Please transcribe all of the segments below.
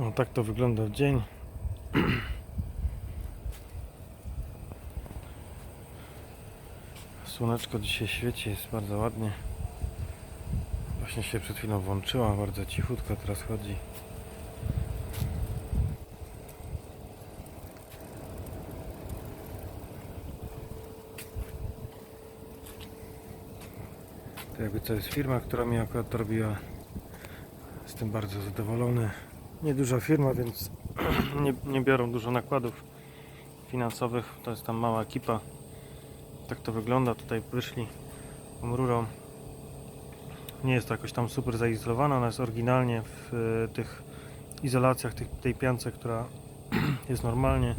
O, tak to wygląda w dzień. Słoneczko dzisiaj świeci, jest bardzo ładnie. Właśnie się przed chwilą włączyła, bardzo cichutko teraz chodzi. To jakby to jest firma, która mi akurat robiła. Jestem bardzo zadowolony. Nieduża firma, więc nie, nie biorą dużo nakładów finansowych. To jest tam mała ekipa. Tak to wygląda. Tutaj wyszli tą rurą. Nie jest to jakoś tam super zaizolowana. Ona jest oryginalnie w e, tych izolacjach, tych, tej piance, która jest normalnie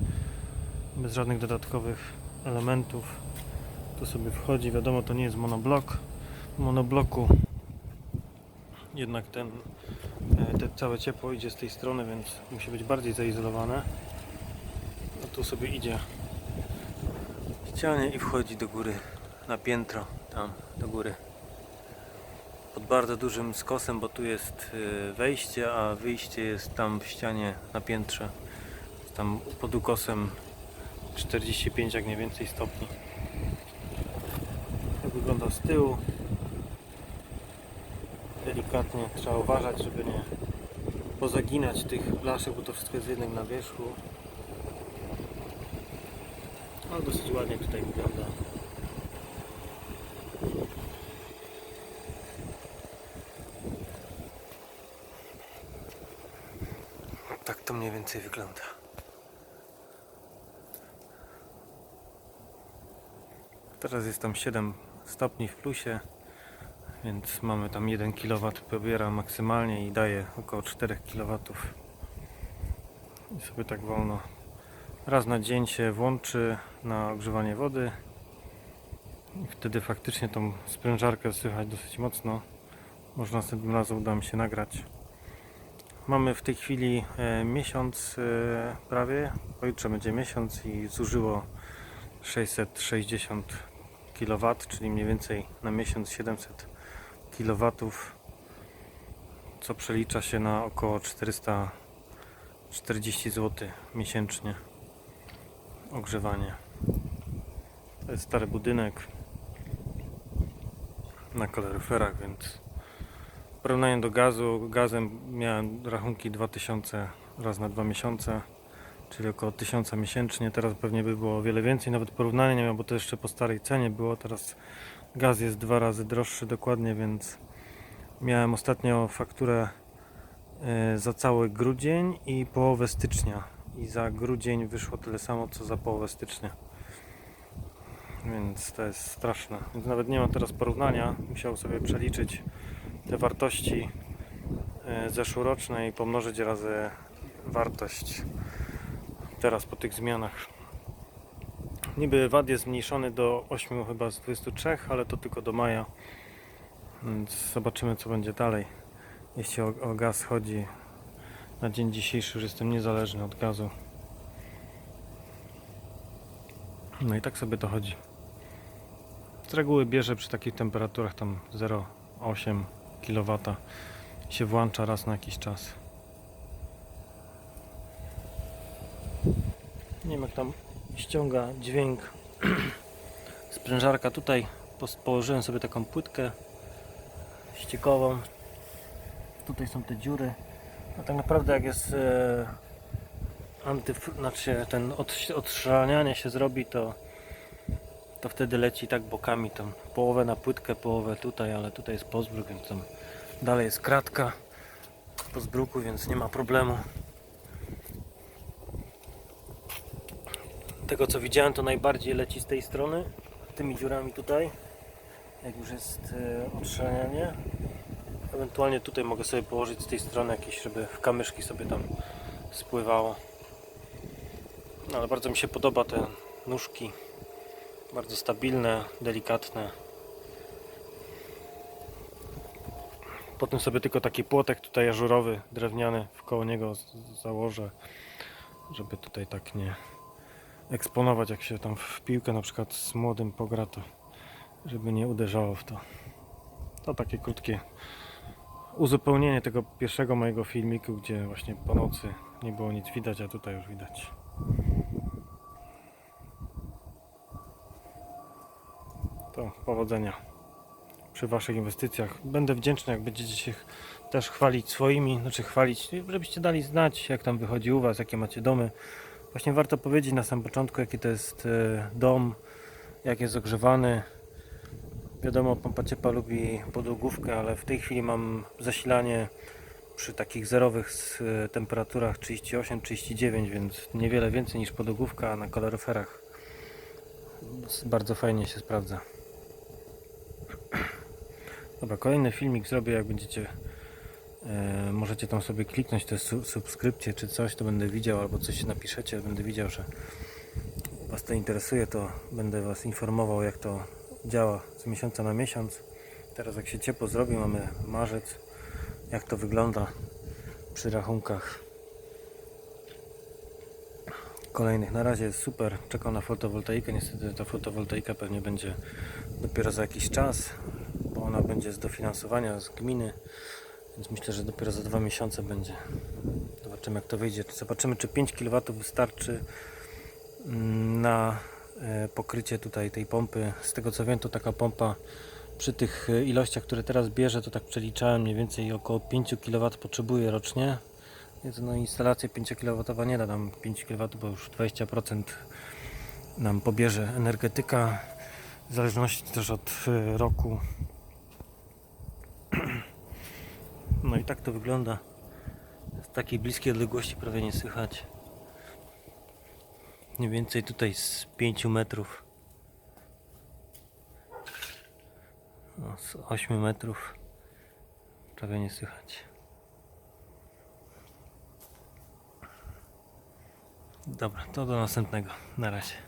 bez żadnych dodatkowych elementów. To sobie wchodzi. Wiadomo, to nie jest monoblok. W monobloku jednak ten te całe ciepło idzie z tej strony, więc musi być bardziej zaizolowane. A tu sobie idzie ścianie i wchodzi do góry na piętro, tam do góry. Pod bardzo dużym skosem, bo tu jest e, wejście, a wyjście jest tam w ścianie na piętrze. Tam pod ukosem 45 jak nie więcej stopni. Tak wygląda z tyłu delikatnie trzeba uważać, żeby nie pozaginać tych blaszek, bo to wszystko jest jednak na wierzchu. Ale dosyć ładnie tutaj wygląda. Tak to mniej więcej wygląda. Teraz jest tam 7 stopni w plusie więc mamy tam 1 kW pobiera maksymalnie i daje około 4 kW i sobie tak wolno raz na dzień się włączy na ogrzewanie wody. I wtedy faktycznie tą sprężarkę słychać dosyć mocno. Może następnym razem uda mi się nagrać. Mamy w tej chwili e, miesiąc e, prawie. Pojutrze będzie miesiąc i zużyło 660 kW, czyli mniej więcej na miesiąc 700 kW, co przelicza się na około 440 zł miesięcznie ogrzewanie. To jest stary budynek na kaloryferach, więc w porównaniu do gazu, gazem miałem rachunki 2000 raz na dwa miesiące, czyli około 1000 miesięcznie. Teraz pewnie by było o wiele więcej, nawet porównania nie miał, bo to jeszcze po starej cenie było. Teraz Gaz jest dwa razy droższy dokładnie, więc miałem ostatnio fakturę e, za cały grudzień i połowę stycznia. I za grudzień wyszło tyle samo co za połowę stycznia. Więc to jest straszne. Więc nawet nie mam teraz porównania. Musiał sobie przeliczyć te wartości e, zeszłoroczne i pomnożyć razy wartość teraz po tych zmianach. Niby VAT jest zmniejszony do 8 chyba z 23, ale to tylko do maja. Więc zobaczymy co będzie dalej. Jeśli o, o gaz chodzi na dzień dzisiejszy, już jestem niezależny od gazu. No i tak sobie to chodzi. Z reguły bierze przy takich temperaturach tam 0,8 kW się włącza raz na jakiś czas. Nie wiem jak tam ściąga dźwięk. Sprężarka tutaj położyłem sobie taką płytkę ściekową. Tutaj są te dziury. A tak naprawdę jak jest e, antyf, znaczy ten od, się zrobi to to wtedy leci tak bokami tam połowę na płytkę, połowę tutaj, ale tutaj jest pozbruk, więc tam dalej jest kratka po zbruku, więc nie ma problemu tego co widziałem to najbardziej leci z tej strony tymi dziurami tutaj. Jak już jest e, odszranianie ewentualnie tutaj mogę sobie położyć z tej strony jakieś żeby w kamyszki sobie tam spływało. No, ale bardzo mi się podoba te nóżki. Bardzo stabilne, delikatne. Potem sobie tylko taki płotek tutaj ażurowy, drewniany wkoło niego założę żeby tutaj tak nie eksponować jak się tam w piłkę na przykład z młodym pogra to żeby nie uderzało w to to takie krótkie uzupełnienie tego pierwszego mojego filmiku, gdzie właśnie po nocy nie było nic widać, a tutaj już widać. To powodzenia przy Waszych inwestycjach. Będę wdzięczny, jak będziecie się też chwalić swoimi, znaczy chwalić, żebyście dali znać, jak tam wychodzi u Was, jakie macie domy. Właśnie warto powiedzieć na samym początku, jaki to jest e, dom, jak jest ogrzewany. Wiadomo, pompa ciepła lubi podłogówkę, ale w tej chwili mam zasilanie przy takich zerowych e, temperaturach 38-39, więc niewiele więcej niż podłogówka, na kaloryferach bardzo fajnie się sprawdza. Dobra, kolejny filmik zrobię, jak będziecie możecie tam sobie kliknąć te su- subskrypcje czy coś, to będę widział, albo coś napiszecie, będę widział, że Was to interesuje, to będę Was informował, jak to działa z miesiąca na miesiąc. Teraz jak się ciepło zrobi, mamy marzec, jak to wygląda przy rachunkach kolejnych. Na razie jest super, czekam na fotowoltaikę, niestety ta fotowoltaika pewnie będzie dopiero za jakiś czas, bo ona będzie z dofinansowania z gminy, więc myślę, że dopiero za dwa miesiące będzie. Zobaczymy jak to wyjdzie. Zobaczymy czy 5 kW wystarczy mm, na e, pokrycie tutaj tej pompy. Z tego co wiem to taka pompa przy tych e, ilościach, które teraz bierze, to tak przeliczałem mniej więcej około 5 kW potrzebuje rocznie. Więc no instalacja 5 kW nie da nam 5 kW, bo już 20% nam pobierze energetyka. W zależności też od e, roku. No i tak to wygląda. Z takiej bliskiej odległości prawie nie słychać. Mniej więcej tutaj z 5 metrów. No, z 8 metrów prawie nie słychać. Dobra, to do następnego. Na razie.